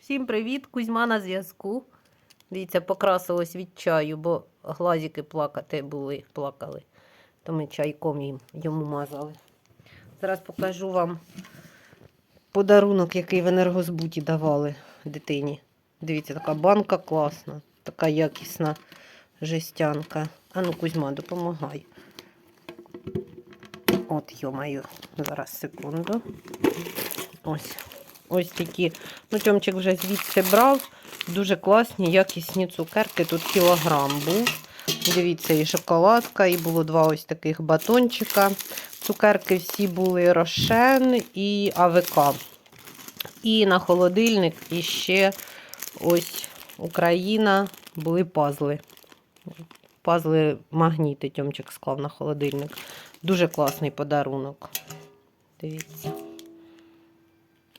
Всім привіт, Кузьма на зв'язку. Дивіться, покрасилось від чаю, бо глазики плакати були, плакали. То ми чайком їм, йому мазали. Зараз покажу вам подарунок, який в енергозбуті давали дитині. Дивіться, така банка класна, така якісна жестянка. А ну, Кузьма, допомагай. От, йомаю, зараз секунду. Ось. Ось такі. Ну, Тьомчик вже звідси брав. Дуже класні, якісні цукерки. Тут кілограм був. Дивіться, і шоколадка, і було два ось таких батончика. Цукерки всі були Рошен і АВК. І на холодильник іще ось Україна були пазли. Пазли магніти Тьомчик склав на холодильник. Дуже класний подарунок. Дивіться.